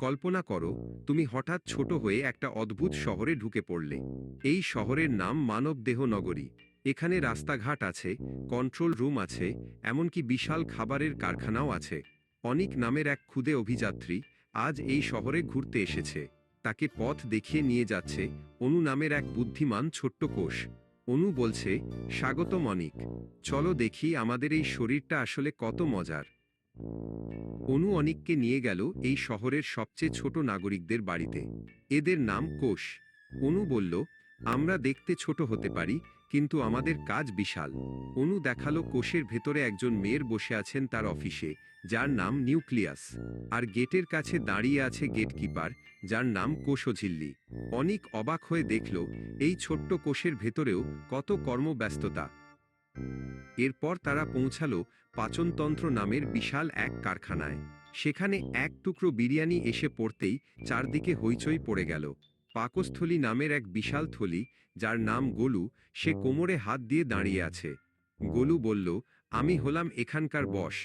কল্পনা করো, তুমি হঠাৎ ছোট হয়ে একটা অদ্ভুত শহরে ঢুকে পড়লে। এই শহরের নাম মানবদেহ নগরী। এখানে রাস্তাঘাট আছে কন্ট্রোল রুম আছে, এমনকি বিশাল খাবারের কারখানাও আছে। অনিক নামের এক ক্ষুদে অভিযাত্রী আজ এই শহরে ঘুরতে এসেছে। তাকে পথ দেখিয়ে নিয়ে যাচ্ছে অনু নামের এক বুদ্ধিমান ছোট্ট কোষ। অনু বলছে, স্বাগতম অনিক। চলো দেখি আমাদের এই শরীরটা আসলে কত মজার। অনু অনিককে নিয়ে গেল এই শহরের সবচেয়ে ছোট নাগরিকদের বাড়িতে। এদের নাম কোষ। অনু বলল, আমরা দেখতে ছোট হতে পারি, কিন্তু আমাদের কাজ বিশাল। অনু দেখাল কোষের ভেতরে একজন মেয়ের বসে আছেন তার অফিসে, যার নাম নিউক্লিয়াস। আর গেটের কাছে দাঁড়িয়ে আছে গেটকিপার, যার নাম কোষঝিল্লি। অনিক অবাক হয়ে দেখল, এই ছোট্ট কোষের ভেতরেও কত কর্মব্যস্ততা। এরপর তারা পৌঁছালো পাচনতন্ত্র নামের বিশাল এক কারখানায়। সেখানে এক টুকরো বিরিয়ানি এসে পড়তেই চারদিকে হইচই পড়ে গেল। পাকস্থলী নামের এক বিশাল থলি, যার নাম গোলু, সে কোমরে হাত দিয়ে দাঁড়িয়ে আছে। গোলু বলল, আমি হলাম এখানকার বশ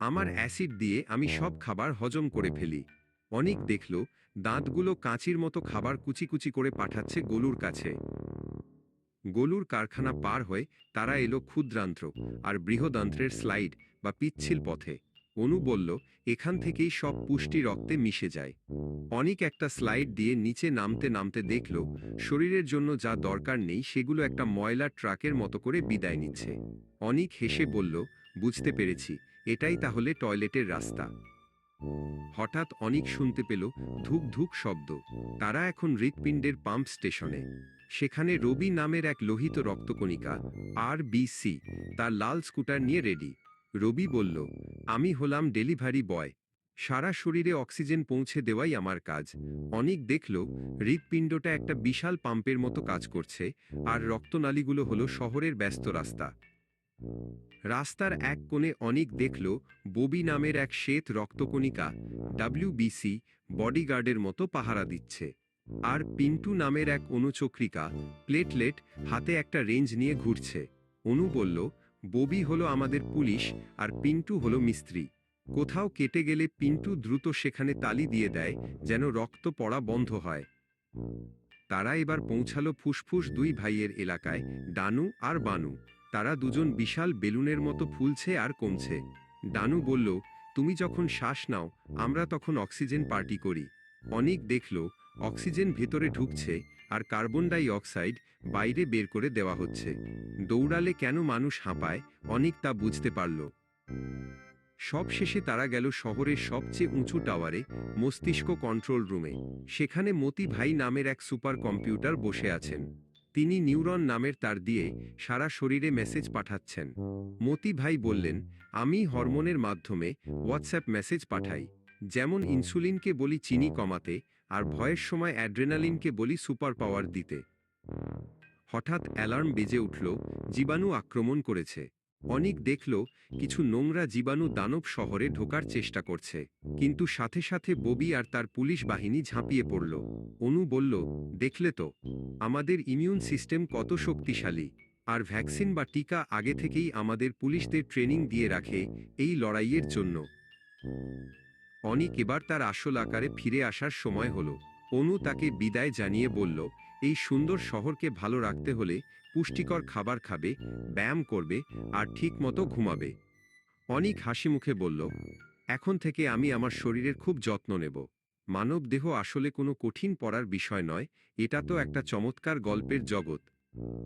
আমার অ্যাসিড দিয়ে আমি সব খাবার হজম করে ফেলি। অনেক দেখল, দাঁতগুলো কাঁচির মতো খাবার কুচি কুচি করে পাঠাচ্ছে গোলুর কাছে। গোলুর কারখানা পার হয়ে তারা এলো ক্ষুদ্রান্ত্র আর বৃহদান্ত্রের স্লাইড বা পিচ্ছিল পথে। অনু বলল এখান থেকেই সব পুষ্টি রক্তে মিশে যায়। অনেক একটা স্লাইড দিয়ে নিচে নামতে নামতে দেখল শরীরের জন্য যা দরকার নেই সেগুলো একটা ময়লা ট্রাকের মতো করে বিদায় নিচ্ছে। অনিক হেসে বলল বুঝতে পেরেছি এটাই তাহলে টয়লেটের রাস্তা। হঠাৎ অনিক শুনতে পেল ধুক ধুক শব্দ। তারা এখন হৃৎপিণ্ডের পাম্প স্টেশনে। সেখানে রবি নামের এক লোহিত রক্তকণিকা, আর বিসি তার লাল স্কুটার নিয়ে রেডি। রবি বলল, আমি হলাম ডেলিভারি বয়। সারা শরীরে অক্সিজেন পৌঁছে দেওয়াই আমার কাজ। অনেক দেখল, হৃৎপিণ্ডটা একটা বিশাল পাম্পের মতো কাজ করছে, আর রক্তনালীগুলো হলো শহরের ব্যস্ত রাস্তা। রাস্তার এক কোণে অনেক দেখল, ববি নামের এক শ্বেত রক্তকণিকা ডাব্লিউবিসি বডিগার্ডের মতো পাহারা দিচ্ছে। আর পিন্টু নামের এক অনুচক্রিকা, প্লেটলেট, হাতে একটা রেঞ্জ নিয়ে ঘুরছে। অনু বলল, ববি হলো আমাদের পুলিশ আর পিন্টু হলো মিস্ত্রি। কোথাও কেটে গেলে পিন্টু দ্রুত সেখানে তালি দিয়ে দেয়, যেন রক্ত পড়া বন্ধ হয়। তারা এবার পৌঁছালো ফুসফুস দুই ভাইয়ের এলাকায়, ডানু আর বানু। তারা দুজন বিশাল বেলুনের মতো ফুলছে আর কমছে। ডানু বলল, তুমি যখন শ্বাস নাও, আমরা তখন অক্সিজেন পার্টি করি। অনেক দেখল অক্সিজেন ভেতরে ঢুকছে আর কার্বন ডাই অক্সাইড বাইরে বের করে দেওয়া হচ্ছে। দৌড়ালে কেন মানুষ হাঁপায়, অনেক তা বুঝতে পারল। সব শেষে তারা গেল শহরের সবচেয়ে উঁচু টাওয়ারে, মস্তিষ্ক কন্ট্রোল রুমে। সেখানে মতি ভাই নামের এক সুপার কম্পিউটার বসে আছেন। তিনি নিউরন নামের তার দিয়ে সারা শরীরে মেসেজ পাঠাচ্ছেন। মতি ভাই বললেন, আমি হরমোনের মাধ্যমে হোয়াটসঅ্যাপ মেসেজ পাঠাই। যেমন ইনসুলিনকে বলি চিনি কমাতে আর ভয়ের সময় অ্যাড্রেনালিনকে বলি সুপার পাওয়ার দিতে। হঠাৎ অ্যালার্ম বেজে উঠল, জীবাণু আক্রমণ করেছে। অনেক দেখল, কিছু নোংরা জীবাণু দানব শহরে ঢোকার চেষ্টা করছে। কিন্তু সাথে সাথে ববি আর তার পুলিশ বাহিনী ঝাঁপিয়ে পড়ল। অনু বলল, দেখলে তো, আমাদের ইমিউন সিস্টেম কত শক্তিশালী। আর ভ্যাকসিন বা টিকা আগে থেকেই আমাদের পুলিশদের ট্রেনিং দিয়ে রাখে এই লড়াইয়ের জন্য। অনিক এবার তার আসল আকারে ফিরে আসার সময় হলো। অনু তাকে বিদায় জানিয়ে বলল, এই সুন্দর শহরকে ভালো রাখতে হলে পুষ্টিকর খাবার খাবে, ব্যায়াম করবে আর ঠিকমতো ঘুমাবে। অনিক হাসি মুখে বলল, এখন থেকে আমি আমার শরীরের খুব যত্ন নেব। মানব দেহ আসলে কোনো কঠিন পড়ার বিষয় নয়, এটা তো একটা চমৎকার গল্পের জগৎ।